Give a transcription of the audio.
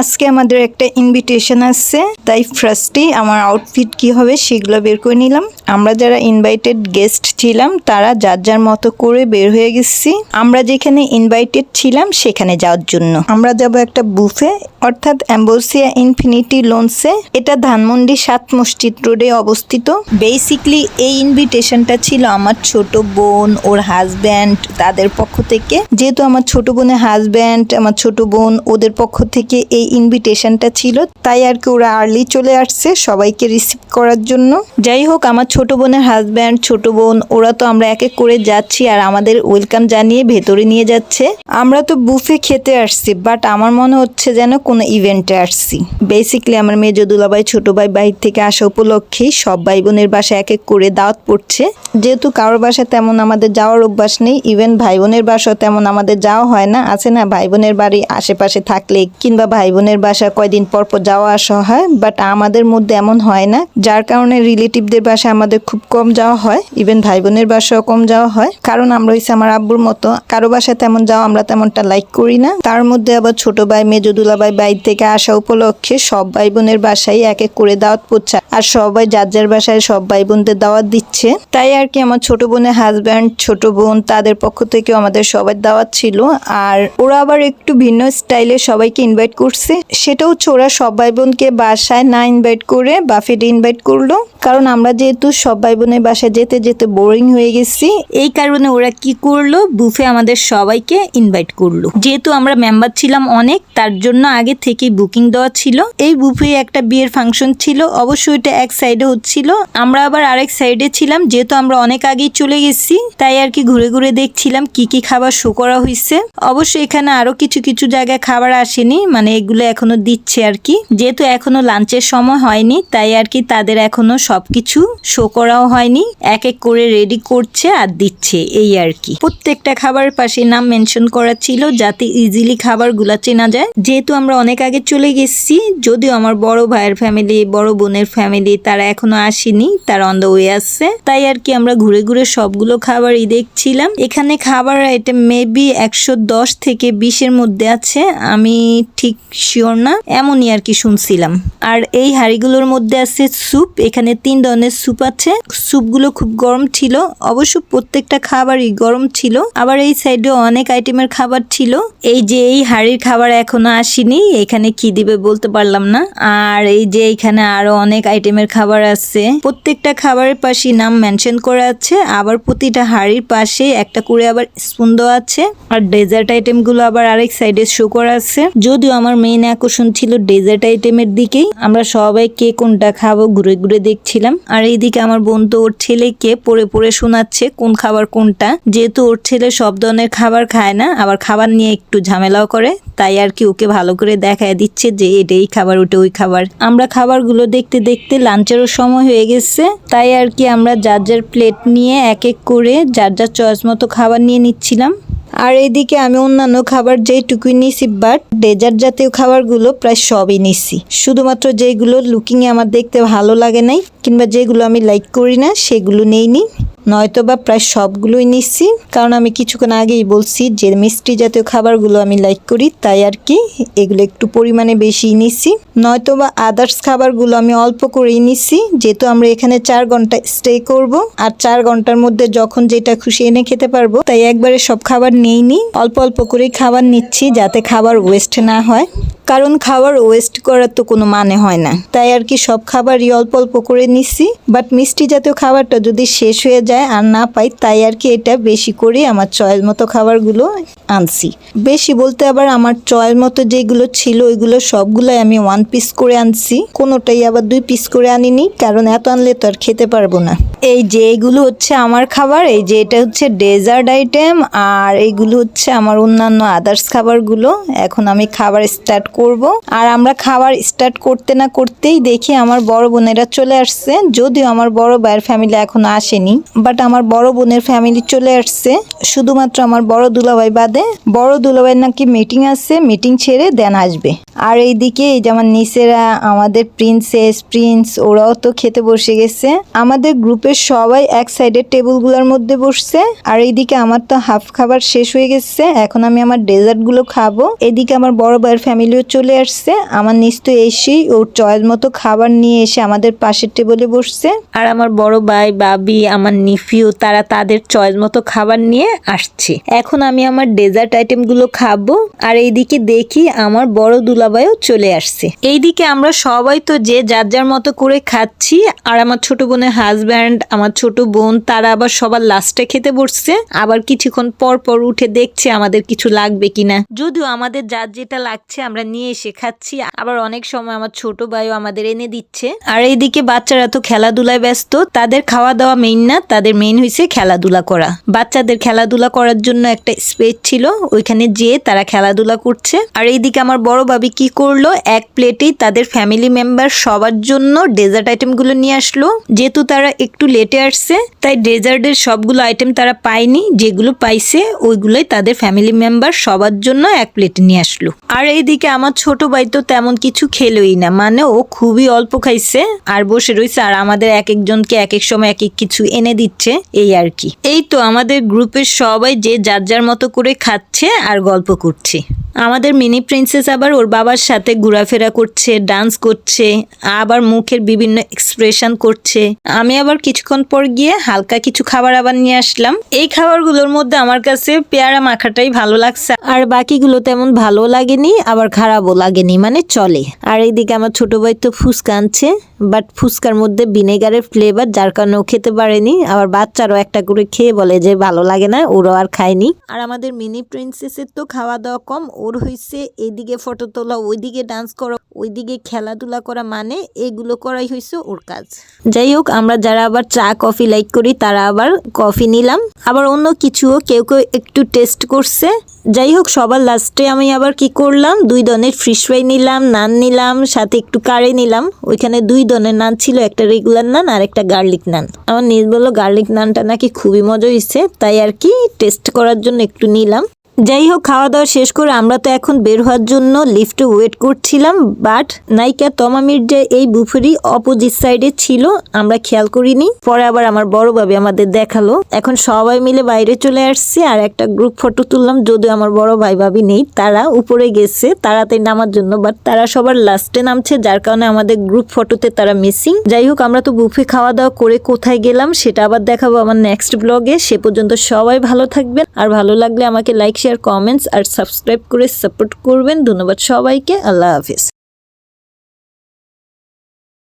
আজকে আমাদের একটা ইনভিটেশন আসছে তাই ফার্স্টেই আমার আউটফিট কি হবে সেগুলো বের করে নিলাম। আমরা যারা ইনভাইটেড গেস্ট ছিলাম, তারা যার যার মতো করে বের হয়ে গেছি। আমরা যেখানে ইনভাইটেড ছিলাম, সেখানে যাওয়ার জন্য। আমরা যাব একটা বুফে অর্থাৎ অ্যাম্বোসিয়া ইনফিনিটি লোনসে, এটা ধানমন্ডি সাত মসজিদ রোডে অবস্থিত। বেসিকলি এই ইনভিটেশনটা ছিল আমার ছোট বোন, ওর হাজব্যান্ড তাদের পক্ষ থেকে। যেহেতু আমার ছোট বোনের হাজব্যান্ড আমার ছোট বোন ওদের পক্ষ থেকে এই ইনভিটেশনটা ছিল, তাই আর কি ওরা আর্লি চলে আসছে সবাইকে রিসিভ করার জন্য। যাই হোক, আমার ছোট বোনের হাজব্যান্ড ছোট বোন, ওরা তো আমরা এক এক করে যাচ্ছি আর আমাদের ওয়েলকাম জানিয়ে ভেতরে নিয়ে যাচ্ছে। আমরা তো বুফে খেতে আসছি বাট আমার মনে হচ্ছে যেন কোনো ইভেন্টে আসছি। বেসিকলি আমার মেয়ে যদুলাবাই ছোট ভাই বাইর থেকে আসা উপলক্ষেই সব ভাই বোনের বাসা এক এক করে দাওয়াত পড়ছে। যেহেতু কারোর বাসা তেমন আমাদের যাওয়ার অভ্যাস নেই ইভেন ভাই বোনের বাসা তেমন আমাদের যাওয়া হয় না। আছে না ভাই বোনের বাড়ি আশেপাশে থাকলে কিংবা ভাই বোনের বাসা কয়দিন পর পর যাওয়া আসা হয় বাট আমাদের মধ্যে এমন হয় না। যার কারণে রিলেটিভদের বাসা আমাদের খুব কম যাওয়া হয় ইভেন ভাই বোনের বাসাও কম যাওয়া হয়। কারণ আমরা হইছে আমার আব্বুর মতো। কারও বাসায় তেমন যাওয়া আমরা তেমনটা লাইক করি না। তার মধ্যে আবার ছোট ভাই মেজদুলা ভাই বাইর থেকে আসা উপলক্ষে সব ভাই বোনের বাসায় এক এক করে দাওয়াত পড়ছে আর সবাই যার যার বাসায় সব ভাই বোনদের দাওয়াত দিচ্ছে। তাই আর কি আমার ছোট বোনের হাজব্যান্ড ছোট বোন, তাদের পক্ষ থেকে আমাদের সবার দাওয়াত ছিল। আর ওরা আবার একটু ভিন্ন স্টাইলে সবাইকে ইনভাইট করছে। সেটাও হচ্ছে ওরা সব ভাই বোনকে বাসায় না ইনভাইট করে বাফেটে ইনভাইট করল। কারণ আমরা যেহেতু সব ভাই বোনের বাসায় যেতে যেতে বোরিং হয়ে গেছি। এই কারণে ওরা কি করল? বুফে আমাদের সবাইকে ইনভাইট করল। যেহেতু আমরা মেম্বার ছিলাম অনেক, তার জন্য আগে থেকেই বুকিং দেওয়া ছিল। এই বুফে একটা বিয়ের ফাংশন ছিল অবশ্যই এটা এক সাইডে হচ্ছিল। আমরা আবার আরেক সাইডে ছিলাম, যেহেতু আমরা অনেক আগেই চলে গেছি, তাই আর কি ঘুরে ঘুরে দেখছিলাম কি কি খাবার শো করা হয়েছে। অবশ্যই এখানে আরও কিছু কিছু জায়গায় খাবার আসেনি মানে এগুলো এখনও দিচ্ছে আর কি। যেহেতু এখনও লাঞ্চের সময় হয়নি, তাই আর কি তাদের এখনও সবকিছু শো করাও হয়নি এক এক করে রেডি করছে আর দিচ্ছে, এই আর কি। প্রত্যেকটা খাবারের পাশে নাম মেনশন করা ছিল যাতে ইজিলি খাবারগুলা চেনা যায়। যেহেতু আমরা অনেক আগে চলে গেছি, যদিও আমার বড় ভাইয়ের ফ্যামিলি বড় বোনের ফ্যামিলি তারা এখনও আসেনি, তারা অন দ্য ওয়ে আসছে তাই আর কি আমরা ঘুরে ঘুরে সবগুলো খাবারই দেখছিলাম। এখানে খাবার আইটেম মেবি একশো দশ থেকে বিশের মধ্যে আছে, আমি ঠিক শিওর না, এমনই আর কি শুনছিলাম। আর এই হাঁড়িগুলোর মধ্যে আছে স্যুপ এখানে তিন ধরনের স্যুপ আছে। স্যুপগুলো খুব গরম ছিল। অবশ্য প্রত্যেকটা খাবারই গরম ছিল। আবার এই সাইডে অনেক আইটেমের খাবার ছিল। এই যে এই হাঁড়ির খাবার এখনও আসেনি, এখানে কি দিবে বলতে পারলাম না। আর এই যে এখানে আরও অনেক আইটেমের খাবার আছে। প্রত্যেকটা খাবারের পাশে নাম মেনশন করা আছে। আবার প্রতিটা হাঁড়ির পাশে একটা করে আবার স্পুন দেওয়া আছে। আর ডেজার্ট আইটেমগুলো আবার আরেক সাইডে শো করা আছে। যদিও আমার মেইন আকর্ষণ ছিল ডেজার্ট আইটেমের দিকেই। আমরা সবাই কে কোনটা খাব ঘুরে ঘুরে দেখছিলাম আর এইদিকে আমার বোন তো ওর ছেলেকে পড়ে পড়ে শোনাচ্ছে কোন খাবার কোনটা। যেহেতু ওর ছেলে সব ধরনের খাবার খায় না, আবার খাবার নিয়ে একটু ঝামেলাও করে, তাই আর কি ওকে ভালো করে দেখায় দিচ্ছে যে এটা এই খাবার, ওটা ওই খাবার। আমরা খাবারগুলো দেখতে দেখতে লাঞ্চেরও সময় হয়ে গেছে, তাই আর কি আমরা যার যার প্লেট নিয়ে এক এক করে যার যার চয়েস মতো খাবার নিয়ে নিচ্ছিলাম। আর এইদিকে আমি অন্যান্য খাবার যেইটুকুই নিছি বাট ডেজার্ট জাতীয় খাবারগুলো প্রায় সবই নিছি। শুধুমাত্র যেগুলো লুকিংয়ে আমার দেখতে ভালো লাগে নাই, কিংবা যেগুলো আমি লাইক করি না, সেগুলো নেইনি। নয়তো বা প্রায় সবগুলোই নিচ্ছি কারণ আমি কিছুক্ষণ আগেই বলছি যে মিষ্টি জাতীয় খাবারগুলো আমি লাইক করি, তাই আর কি এগুলো একটু পরিমাণে বেশি নিচ্ছি নয়তো বা আদার্স খাবারগুলো আমি অল্প করেই নিচ্ছি যেহেতু আমরা এখানে চার ঘণ্টা স্টে করব। আর চার ঘণ্টার মধ্যে যখন যেটা খুশি এনে খেতে পারব, তাই একবারে সব খাবার নেইনি অল্প অল্প করেই খাবার নিচ্ছি যাতে খাবার ওয়েস্ট না হয়। কারণ খাবার ওয়েস্ট করার তো কোনো মানে হয় না। তাই আর কি সব খাবারই অল্প অল্প করে নিচ্ছি বাট মিষ্টি জাতীয় খাবারটা যদি শেষ হয়ে যায় আর না পাই, তাই আর কি এটা বেশি করে আমার চয়েস মতো খাবারগুলো আনছি। বেশি বলতে আবার আমার চয়েস মতো যেগুলো ছিল, ওইগুলো সবগুলোই আমি ওয়ান পিস করে আনছি। কোনোটাই আবার দুই পিস করে আনিনি, কারণ এত আনলে তো আর খেতে পারব না। এই যে এগুলো হচ্ছে আমার খাবার, এই যে এটা হচ্ছে ডেজার্ট আইটেম, আর এইগুলো হচ্ছে আমার অন্যান্য আদার্স খাবারগুলো। এখন আমি খাবার স্টার্ট করব। আর আমরা খাবার স্টার্ট করতে না করতেই দেখি আমার বড় বোনেরা চলে আসছে। যদিও আমার বড় ভাইয়ের ফ্যামিলি এখনও আসেনি বাট আমার বড় বোনের ফ্যামিলি চলে আসছে। শুধুমাত্র আমার বড় দুলাভাই বাদে, বড় দুলাভাই নাকি মিটিং আছে মিটিং ছেড়ে দেন আসবে। আর এইদিকে এই যেমন নিচেরা আমাদের প্রিন্সেস প্রিন্স ওরাও তো খেতে বসে গেছে। আমাদের গ্রুপের সবাই এক সাইডের টেবিলগুলোর মধ্যে বসছে। আর এইদিকে আমার তো হাফ খাবার শেষ হয়ে গেছে। এখন আমি আমার ডেজার্টগুলো খাব। এদিকে আমার বড় ভাইয়ের ফ্যামিলিও চলে আসছে। আমার নিচ তো এসেই ওর চয়েস মতো খাবার নিয়ে এসে আমাদের পাশের টেবিলে বসছে। আর আমার বড় ভাই বাবি আমার নিফিউ তারা তাদের চয়েস মতো খাবার নিয়ে আসছে। এখন আমি আমার ডেজার্ট আইটেমগুলো খাব। আর এইদিকে দেখি আমার বড় দুলাভাইও চলে আসছে। এইদিকে আমরা সবাই তো যে যার যার মতো করে খাচ্ছি। আর আমার ছোট বোনের হাজব্যান্ড আমার ছোট বোন, তারা আবার সবার লাস্টে খেতে বসছে। আবার কিছুক্ষণ পর পর উঠে দেখছে আমাদের কিছু লাগবে কিনা। যদিও আমাদের যার যেটা লাগছে আমরা নিয়ে এসে খাচ্ছি। আবার অনেক সময় আমার ছোট ভাইও আমাদের এনে দিচ্ছে। আর এইদিকে বাচ্চারা তো খেলাধুলায় ব্যস্ত, তাদের খাওয়া দাওয়া মেইন না, তাদের মেইন হয়েছে খেলাধুলা করা। বাচ্চাদের খেলাধুলা করার জন্য একটা স্পেস ছিল, ওইখানে যেয়ে তারা খেলাধুলা করছে। আর এইদিকে আমার বড় ভাবি কি করল, এক প্লেটেই তাদের ফ্যামিলি মেম্বার সবার জন্য ডেজার্ট আইটেমগুলো নিয়ে আসলো। যেহেতু তারা একটু লেটে আসছে, তাই ডেজার্টের সবগুলো আইটেম তারা পায়নি, যেগুলো পাইছে, ওইগুলোই তাদের ফ্যামিলি মেম্বার সবার জন্য এক প্লেটে নিয়ে আসলো। আর এইদিকে আমার ছোট ভাই তো তেমন কিছু খেলোই না মানে ও খুবই অল্প খাইছে, আর বসে রয়েছে আর আমাদের এক একজনকে এক এক সময় এক এক কিছু এনে দিচ্ছে, এই আর কি। এই তো আমাদের গ্রুপের সবাই যে যার যার মতো করে খাচ্ছে আর গল্প করছে। আমাদের মিনি প্রিন্সেস আবার ওর বাবার সাথে ঘোরাফেরা করছে, ডান্স করছে, আবার মুখের বিভিন্ন এক্সপ্রেশন করছে। আমি আবার কিছুক্ষণ পর গিয়ে হালকা কিছু খাবার আবার নিয়ে আসলাম। এই খাবারগুলোর মধ্যে আমার কাছে পেয়ারা মাখাটাই ভালো লাগছে। আর বাকিগুলো তেমন ভালো লাগেনি, আবার খারাপও লাগেনি মানে চলে। আর এইদিকে আমার ছোট ভাই তো ফুচকা আনছে বাট ফুচকার মধ্যে ভিনেগারের ফ্লেভার যার কারণে খেতে পারেনি। আবার বাচ্চারাও একটা করে খেয়ে বলে যে ভালো লাগে না, ওরাও আর খায়নি। আর আমাদের মিনি প্রিন্সেসের তো খাওয়া দাওয়া কম ওর হয়েছে এদিকে ফটো তোলা, ওইদিকে ডান্স করা, ওইদিকে খেলাধুলা করা মানে এগুলো করাই হয়েছে ওর কাজ। যাই হোক, আমরা যারা আবার চা, কফি লাইক করি, তারা আবার কফি নিলাম। আবার অন্য কিছুও কেউ কেউ একটু টেস্ট করছে। যাই হোক, সবার লাস্টে আমি আবার কি করলাম? দুই ধরনের ফিশ ফ্রাই নিলাম নান নিলাম, সাথে একটু কারি নিলাম। ওইখানে দুই ধরনের নান ছিল, একটা রেগুলার নান আর একটা গার্লিক নান আমার নিজ বলল গার্লিক নানটা নাকি খুবই মজা হয়েছে তাই আর কি টেস্ট করার জন্য একটু নিলাম। যাই হোক খাওয়া দাওয়া শেষ করে আমরা তো এখন বের হওয়ার জন্য লিফটে ওয়েট করছিলাম বাট নায়িকা তমা মির্জা এই বুফেরই অপোজিট সাইডে ছিল, আমরা খেয়াল করিনি। পরে আবার আমার বড় ভাবি আমাদের দেখাল। এখন সবাই মিলে বাইরে চলে আসছে, আর একটা গ্রুপ ফটো তুললাম, যদিও আমার বড় ভাই ভাবি নেই, তারা উপরে গেছে তাড়াতাড়ি নামার জন্য বাট তারা সবার লাস্টে নামছে, যার কারণে আমাদের গ্রুপ ফটোতে তারা মিসিং যাই হোক আমরা তো বুফে খাওয়া দাওয়া করে কোথায় গেলাম, সেটা আবার দেখাবো আমার নেক্সট ব্লগে সে পর্যন্ত সবাই ভালো থাকবেন, আর ভালো লাগলে আমাকে লাইক শেয়ার কমেন্টস আর সাবস্ক্রাইব করে সাপোর্ট করবেন ধন্যবাদ সবাইকে আল্লাহ হাফিজ